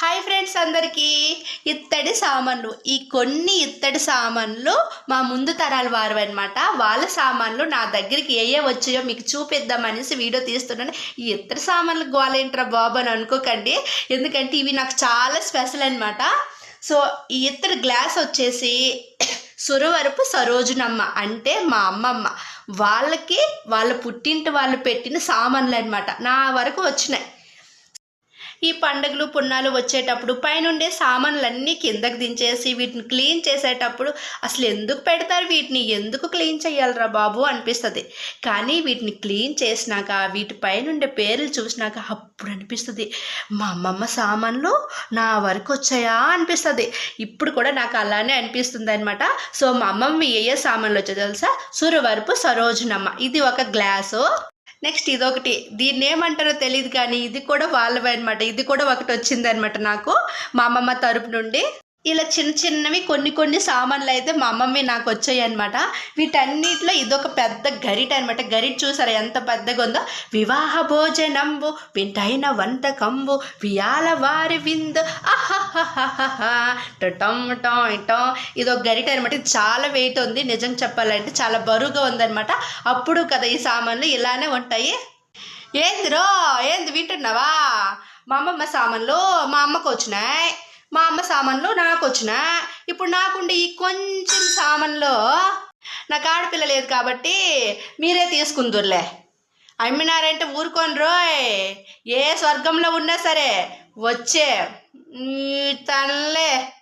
Hi friends అందరికీ. ఇత్తడి సామాన్లు. ఈ కొన్ని ఇత్తడి సామాన్లు మా ముందు తరాల వారు అనమాట వాళ్ళ సామాన్లు నా దగ్గరికి ఏ ఏ వచ్చాయో మీకు చూపిద్దామనేసి వీడియో తీస్తున్నాను. ఈ ఇత్తడి సామాన్లు గోలేంట్రా బాబు అని అనుకోకండి. ఎందుకంటే ఇవి నాకు చాలా స్పెషల్ అనమాట సో ఈ ఇత్తడి గ్లాస్ వచ్చేసి సురవరపు సరోజునమ్మ అంటే మా అమ్మమ్మ. వాళ్ళకి వాళ్ళ పుట్టింటి వాళ్ళు పెట్టిన సామాన్లు అనమాట నా వరకు వచ్చినాయి. ఈ పండుగలు పున్నాలు వచ్చేటప్పుడు పైనుండే సామాన్లన్నీ కిందకు దించేసి వీటిని క్లీన్ చేసేటప్పుడు అసలు ఎందుకు పెడతారు వీటిని? ఎందుకు క్లీన్ చేయాలరా బాబు? అనిపిస్తుంది. కానీ వీటిని క్లీన్ చేసినాక వీటిపై నుండే పేర్లు చూసినాక అప్పుడు అనిపిస్తుంది. మా అమ్మమ్మ సామాన్లు నా వరకు వచ్చాయా? అనిపిస్తుంది. ఇప్పుడు కూడా నాకు అలానే అనిపిస్తుంది అనమాట సో మా అమ్మమ్మ ఏ ఏ సామాన్లు వచ్చాయో తెలుసా? సురవరపు సరోజనమ్మ. ఇది ఒక గ్లాసు. నెక్స్ట్ ఇదొకటి. దీన్ని ఏమంటారో తెలియదు కానీ ఇది కూడా వాళ్ళవే అనమాట ఇది కూడా ఒకటి వచ్చిందనమాట నాకు మా అమ్మమ్మ తరపు నుండి. ఇలా చిన్న చిన్నవి కొన్ని కొన్ని సామాన్లు అయితే మా అమ్మమ్మ నాకు వచ్చాయి అనమాట వీటన్నిటిలో ఇదొక పెద్ద గరిట అనమాట గరిట చూసారా ఎంత పెద్దగా ఉందో? వివాహ భోజనంబు వింటైన వంటకంబు వియాల వారి విందు. టం టం టొం. ఇది ఒక గరిట అనమాట చాలా వెయిట్ ఉంది. నిజం చెప్పాలంటే చాలా బరువుగా ఉందనమాట అప్పుడు కదా ఈ సామాన్లు ఇలానే ఉంటాయి. ఏంది రో ఏంది వింటున్నావా? మా అమ్మమ్మ సామాన్లు మా అమ్మకు వచ్చినాయి. మా అమ్మ సామాన్లు నాకు వచ్చిన ఇప్పుడు నాకుండే ఈ కొంచెం సామాన్లు నాకు ఆడపిల్ల లేదు కాబట్టి మీరే తీసుకుందురులే. అమ్మినారంటే ఊరుకోని రోయ్. ఏ స్వర్గంలో ఉన్నా సరే వచ్చే. తనలే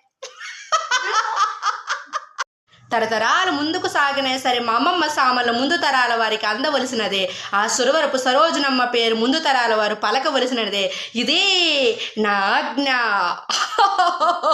తరతరాలు ముందుకు సాగినా సరే మా అమ్మమ్మ సామాన్లు ముందు తరాల వారికి అందవలసినదే. ఆ సురవరపు సరోజనమ్మ పేరు ముందు తరాల వారు పలకవలసినదే. ఇదే నా ఆజ్ఞ.